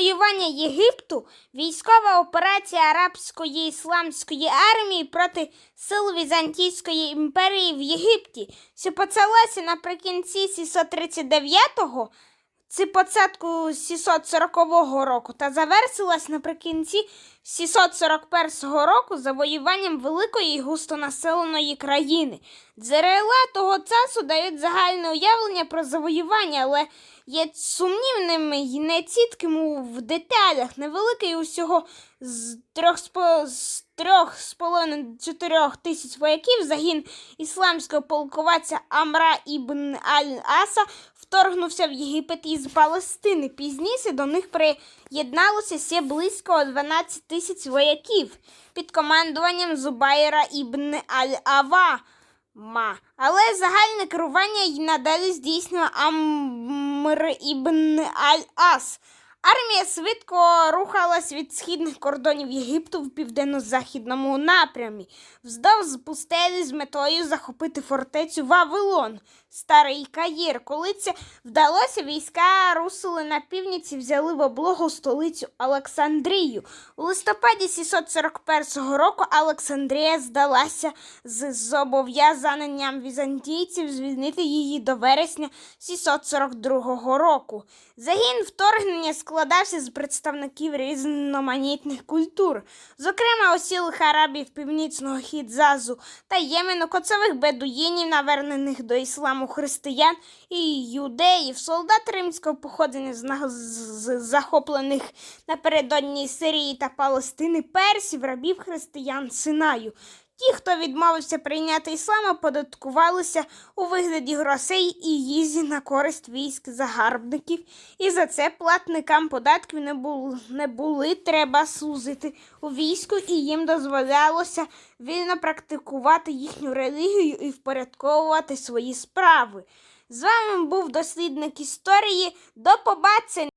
завоювання Єгипту, військова операція Арабської ісламської армії проти сил Візантійської імперії в Єгипті, що почалася наприкінці 639-го, це початку 640 року та завершилась наприкінці 641 року завоюванням великої і густонаселеної країни. Джерела того часу дають загальне уявлення про завоювання, але є сумнівними і неціткими в деталях. Невеликий усього з трьох з трьох з половиною чотирьох тисяч вояків загін ісламського полководця Амра ібн Аль-Аса вторгнувся в Єгипет із Палестини. Пізніше до них приєдналося ще близько 12 тисяч вояків під командуванням Зубайра ібн Аль-Ава. Ма. Але загальне керування й надалі здійснює Амр ібн Аль-Ас. Армія швидко рухалась від східних кордонів Єгипту в південно-західному напрямі, вздовж пустелі з метою захопити фортецю Вавилон, Старий Каїр. Коли це вдалося, війська русили на північ і взяли в облогу столицю Олександрію. У листопаді 641 року Олександрія здалася з зобов'язанням візантійців звільнити її до вересня 642 року. Загін вторгнення складався з представників різноманітних культур, зокрема осілих арабів північного Хідзазу та Ємену, коцових бедуїнів, навернених до ісламу християн і юдеїв, солдат римського походження з, захоплених напередодні Сирії та Палестини, персів, рабів християн Синаю. Ті, хто відмовився прийняти іслам, оподаткувалися у вигляді грошей і їзі на користь військ загарбників, і за це платникам податків не були, не були треба служити у війську, і їм дозволялося вільно практикувати їхню релігію і впорядковувати свої справи. З вами був дослідник історії. До побачення!